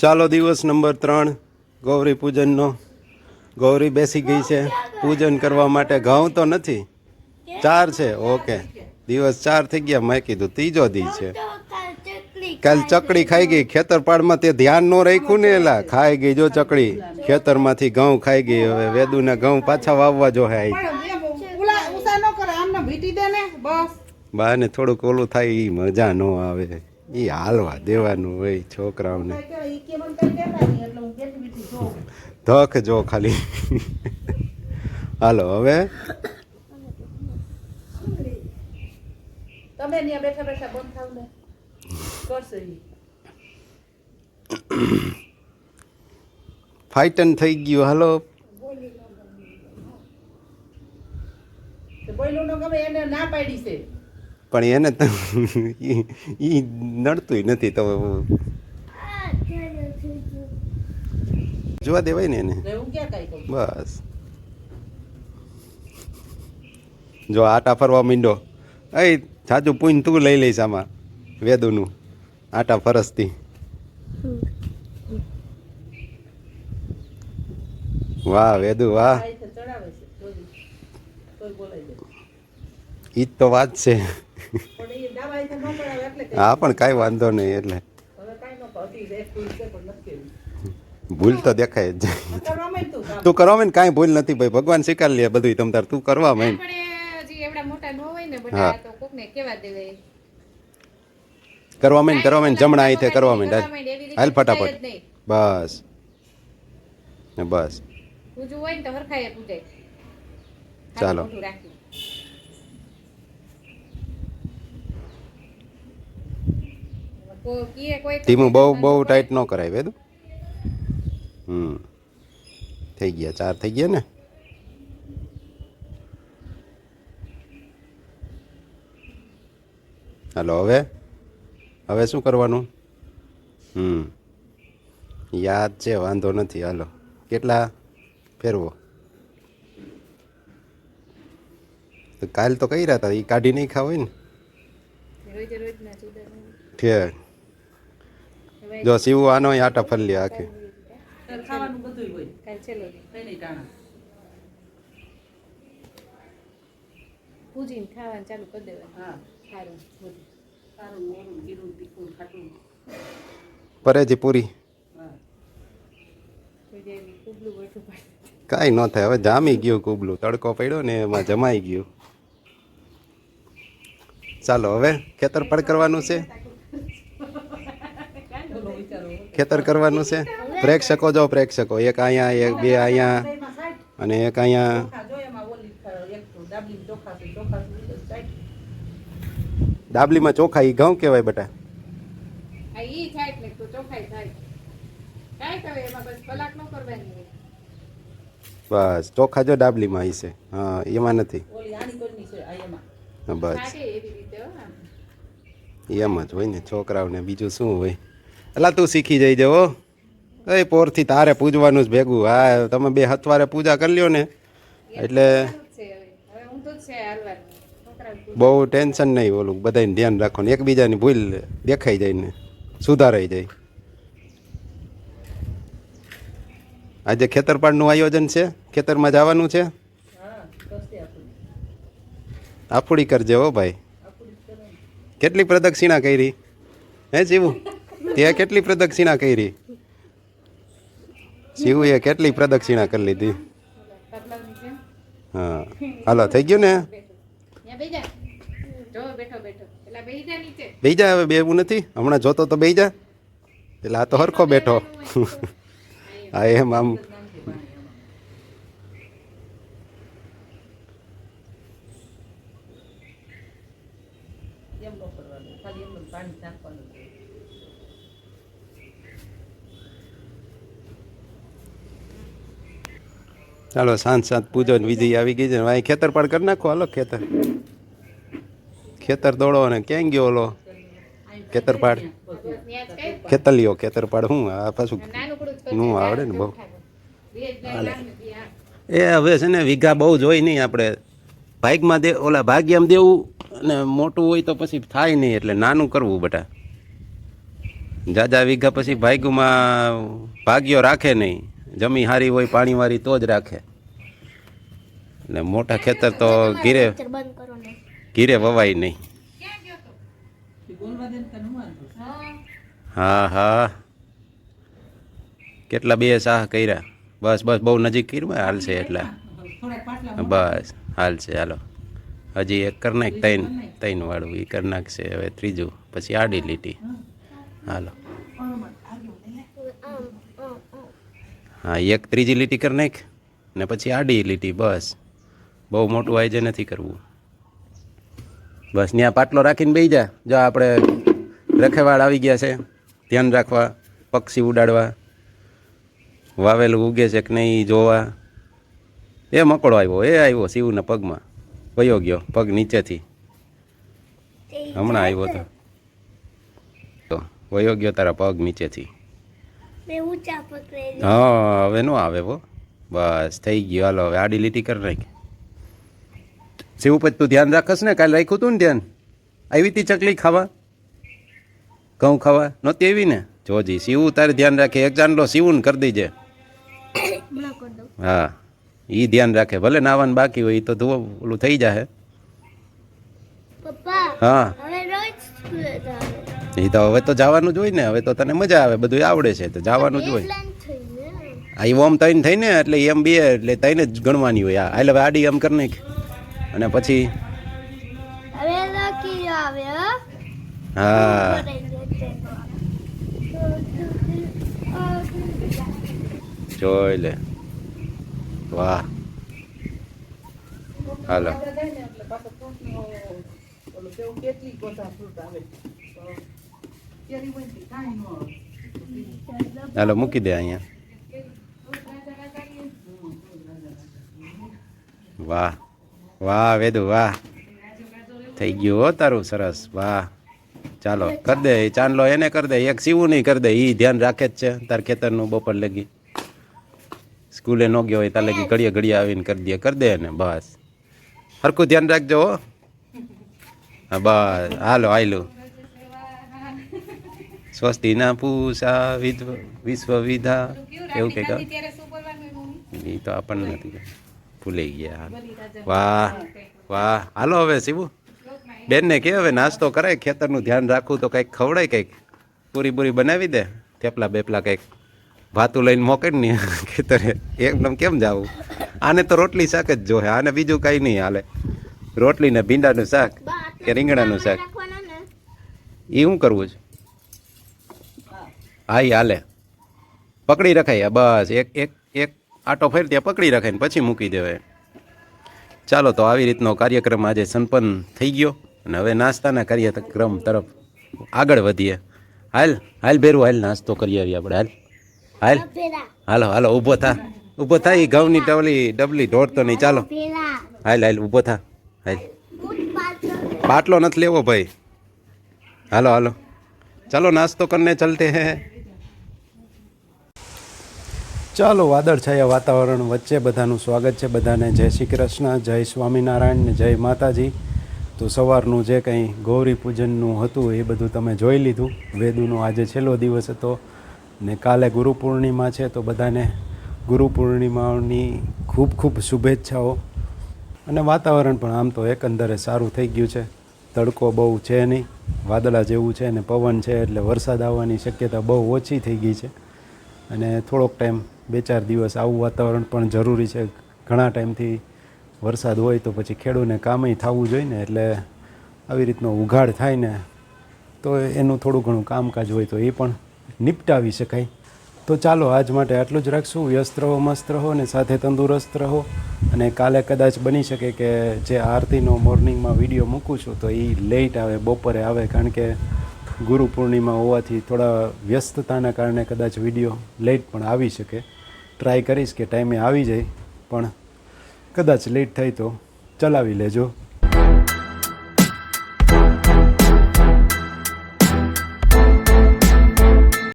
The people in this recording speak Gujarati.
ચાલો દિવસ નંબર ત્રણ ગૌરી પૂજનનો. ગૌરી બેસી ગઈ છે પૂજન કરવા માટે. ઘઉં તો નથી. ચાર છે ઓકે. દિવસ ચાર થઈ ગયા મેં કીધું ત્રીજો દી છે. કાલ ચકડી ખાઈ ગઈ ખેતરપાડમાં તે ધ્યાન ન રાખ્યું ને એલા. ખાઈ ગઈ જો ચકડી ખેતરમાંથી ઘઉં ખાઈ ગઈ. હવે વેદુના ઘઉં પાછા વાવવા જો હે. દે ને થોડુંક ઓલું થાય એ મજા ન આવે. ઈ હાલવા દેવાનું હોય છોકરાઓને. ધક જો ખાલી. હાલો હવે? તમે બેઠા બેઠા બંધ થાવ ને. કરશે ફાઇટન થઈ ગયું હાલો. તો ન ગમે એને ના પાડી છે. પણ એને તો ઈ ઈ નડતું નથી તો જોવા દેવાય ને એને. બસ. જો આટા ફરવા માંડો એ સાચું પૂન તું લઈ લઈશ આમાં વેદુનું. આટા ફરસથી. વાહ વેદુ વાહ. ઈ જ તો વાત છે. પણ એ દાવા રીતે ન પડાવે એટલે કઈ. હા પણ કાંઈ વાંધો નહીં એટલે. ભૂલ તો દેખાય જ. જાય તું કરવા માંડ કાંઈ ભૂલ નથી ભાઈ. ભગવાન સ્વીકાર લે બધું તમ તાર. તું કરવા માંડ. આપણે હજી એવડા મોટા ન હોય ને હા. બધા તો કોકને કેવા દેવે કરવા માંડ કરવા માંડ જમણા હાથે કરવા માંડ. હાલ. કરવા માંડ, એવી હાલ ફટાફટ. બસ. બસ. પૂજવું હોય ને તો હરખાએ પૂજાય. ચાલો. હાથ મોઢું રાખી. કોઈ કીએ કોઈ તો ધીમું બહુ બહુ ટાઈટ ન કરાય વેદુ? હમ. થઈ ગયા ચાર થઈ ગયા ને? હાલો હવે? હવે શું કરવાનું? હમ. યાદ છે વાંધો નથી હાલો. કેટલા ફેરવો? તો કાલ તો કઈ રહ્યા હતા એ કાઢી નહીં ખાવ હોય ને જો સીવું આનો આટા ફરલી આખે. આખી ખાવાનું બધુંય હોય. કાલ છેલ્લો નહીં ટાણા પૂજીને ખાવાનું ચાલુ કરી દેવાનું. હા. સારું બધું સારું મોરું ગીરું તીખું ખાટું. પરેજી પૂરી. હા. કોઈ ન થાય. હવે જામી ગયું કુબલું. તડકો પડ્યો ને એમાં જમાઈ ગયું. ચાલો હવે ખેતર પડ કરવાનું છે. ખેતર કરવાનું છે? પ્રેક્ષકો જો પ્રેક્ષકો એક અહીંયા એક બે અહીંયા અને એક અહીંયા. ચોખા જો એમાં ઓલી ખ- એક તો ડાબલી ચોખા છે ચોખા છે એટલે સાઈડ ડાબલીમાં ચોખા ઈ ઘઉં કહેવાય બેટા. આ ઈ થાય ને તો ચોખાઈ થાય. કાંઈ કહે એમાં બસ કલાક ન કરવાની હોય. બસ ચોખા જો ડાબલીમાં ઈ છે. હા એમાં નથી. બસ. લાગે એવી રીતે હો આમ. એમ જ હોય ને છોકરાઓને બીજું શું હોય? એલા તું શીખી જઈ જવો. એ, પોરથી તારે પૂજવાનું જ ભેગું. હા, તમે બે હથવારે પૂજા કરી લ્યો ને. એટલે બહુ ટેન્શન નહીં ઓલું બધાને ધ્યાન રાખવાનું. એકબીજાની ભૂલ દેખાઈ જાય ને, સુધારાઈ જાય. આજે ખેતરપાડનું આયોજન છે? ખેતરમાં જવાનું છે? આફુડી કરજે હો ભાઈ. કેટલી પ્રદક્ષિણા કરી? હે, શિવું? તે કેટલી પ્રદક્ષિણા કરી? શિવુએ કેટલી પ્રદક્ષિણા કરી લીધી? હા. હાલો થઈ ગયું ને? ત્યાં બેહી જા. જો બેઠો બેઠો. પેલા બેહી જા નીચે. બેહી જા હવે બેવું નથી. હમણાં જોતો તો બેહી જા. એટલે આ તો હરખો બેઠો. હા એમ આમ એમ ન કરવાનું ખાલી એમનું પાણી નાખવાનું ચાલો સાંજ સાંજ પૂજન વિધિ આવી ગઈ છે. અહીં ખેતર પાડ કરી નાખો, હાલો, ખેતર. ખેતર દોડો ને. ક્યાં ગયો ઓલો? ખેતર પાડ. ખેતલિયો, ખેતર પાડ. હું આ પાછું નું આવડે ને બહુ. એ હવે છે ને વીઘા બહુ જોઈ નહીં આપણે. ભાગમાં દે, ઓલા ભાગ્યમાં દેવું અને મોટું હોય તો પછી થાય નહીં એટલે નાનું કરવું બટા. જાજા વીઘા પછી ભાગ્યમાં ભાગ્યો રાખે નહીં. જમી હારી હોય, પાણી વારી તો જ રાખે. એટલે મોટા ખેતર તો ઘીરે ઘીરે વવાય નહીં. હું છે? હા. કેટલા બે સાહ કર્યા. બસ બસ, બહુ નજીક કર્યું હાલ હાલશે એટલા. બસ હાલ હાલશે, હાલો. હજી એક કરી નાખ ત્રણ ત્રણ વાળું એ કરી નાખશે હવે ત્રીજું, પછી આડી લીટી. હાલો. હા, એક ત્રીજી લીટી કરી નાખ ને પછી આડી લીટી, બસ. બહુ મોટું આયોજન નથી કરવું. બસ ત્યાં પાટલો રાખીને બેસી જા. જો આપણે રખેવાળ આવી ગયા છે, ધ્યાન રાખવા, પક્ષી ઉડાડવા, વાવેલું ઉગે છે કે નહીં, જોવા. એ મકોડો આવ્યો, એ આવ્યો શિવના પગમાં. વયો ગયો, પગ નીચેથી. હમણાં આવ્યો તો. તો, વયો ગયો તારા પગ નીચેથી. હા હવે નો આવે હો. બસ થઈ ગયો. હાલો હવે આડી લીટી કરી નાખ. શિવપત તું ધ્યાન રાખસ ને કાલે રાખ્યું તું ને ધ્યાન? આવી તી ચકલી ખાવા? ઘઉં ખાવા? નહોતી એવી ને? જોજી શિવ તારે ધ્યાન રાખે. એક જાનલો ને કરી દેજે. હા એ ધ્યાન રાખે. ભલે નાવાનું બાકી હોય એ તો ધુઓ ઓલું થઈ જાય હા. એ તો હવે તો જવાનું જ હોય ને હવે તો તને મજા આવે બધું આવડે છે તો જવાનું જ હોય. આ ઈ ઓમ તૈન થઈને એટલે એમ બે એટલે તૈને જ ગણવાની હોય. આ એટલે આડી એમ કરી નાખ. અને પછી? હવે લકી આવે હો. હા. જોઈ લે. વાહ. હાલો. કેટલી ફ્રૂટ આવે. હાલો, મૂકી દે અહીંયા. વાહ વાહ વેદુ, વાહ. થઈ ગયું હો તારું સરસ, વાહ. ચાલો, કર દે, ચાંદલો એને કર દે, એક સીવું નહીં કર દે એ ધ્યાન રાખે જ છે, તાર ખેતરનું બપોર લગી. સ્કૂલે ન ગયો હોય તાર લગી ઘડીએ ઘડીએ આવીને કરી દે કરી દે એને, બસ. હરખું ધ્યાન રાખજો હા, બસ, હાલો, આયલું. સ્વસ્તિ ના પૂષા વિદ્વ વિશ્વ વિધા એવું કંઈક. એ તો આપણને નથી ભૂલી ગયા વાહ વાહ. હાલો હવે શિવુ બેનને કે હવે નાસ્તો કરાય ખેતરનું ધ્યાન રાખવું તો કંઈક ખવડાય કંઈક. પૂરી પૂરી બનાવી દે. થેપલા બેપલા કંઈક. ભાતું લઈને મોકલ ને ખેતરે એકદમ કેમ જાવું? આને તો રોટલી શાક જ જોહે. આને બીજું કાંઈ નહીં હાલે. રોટલી ને ભીંડાનું શાક કે રીંગણાનું શાક? એ હું કરવું છે? હા હાલે. પકડી રખાય બસ. એક એક એક આટો ફેર ત્યાં પકડી રખાય ને પછી મૂકી દેવાય. ચાલો તો આવી રીતનો કાર્યક્રમ આજે સંપન્ન થઈ ગયો અને હવે નાસ્તાના કાર્યક્રમ તરફ આગળ વધીએ. હાલ હાલ ભેરું હાલ નાસ્તો કરી આવીએ આપણે. હાલ. હાલ. હાલો હાલો ઊભો થા. ઊભો થા એ ઘઉંની ટવલી ડબલી ઢોળતો નહીં. ચાલો. હાલ હાલ ઊભો થા. હાલ. બાટલો નથી લેવો ભાઈ. હાલો હાલો. ચાલો નાસ્તો કરીને ચલતે હે. ચાલો વાદળછાયા વાતાવરણ વચ્ચે બધાનું સ્વાગત છે બધાને. જય શ્રી કૃષ્ણ, જય સ્વામિનારાયણ ને જય માતાજી. તો સવારનું જે કંઈ ગૌરી પૂજનનું હતું એ બધું તમે જોઈ લીધું. વેદુનો આજે છેલ્લો દિવસ હતો ને કાલે ગુરુ પૂર્ણિમા છે, તો બધાને ગુરુ પૂર્ણિમાની ખૂબ ખૂબ શુભેચ્છાઓ. અને વાતાવરણ પણ આમ તો એકંદરે સારું થઈ ગયું છે. તડકો બહુ છે નહીં, વાદળા જેવું છે ને પવન છે એટલે વરસાદ આવવાની શક્યતા બહુ ઓછી થઈ ગઈ છે. અને થોડોક ટાઈમ બે ચાર દિવસ આવું વાતાવરણ પણ જરૂરી છે. ઘણા ટાઈમથી વરસાદ હોય તો પછી ખેડૂને કામે થવું જોઈએ ને એટલે આવી રીતનો ઉઘાડ થાય ને તો એનું થોડું ઘણું કામકાજ હોય તો એ પણ નિપટાવી શકાય. તો ચાલો આજ માટે આટલું જ રાખશું. વ્યસ્ત રહો, મસ્ત રહો અને સાથે તંદુરસ્ત રહો અને કાલે કદાચ બની શકે કે જે આરતીનો મોર્નિંગમાં વીડિયો મૂકું છું તો એ લેટ આવે, બપોરે આવે કારણ કે ગુરુ પૂર્ણિમા હોવાથી થોડા વ્યસ્તતાના કારણે કદાચ વીડિયો લેટ પણ આવી શકે. ટ્રાય કરીશ કે ટાઈમે આવી જાય પણ કદાચ લેટ થાય તો ચલાવી લેજો.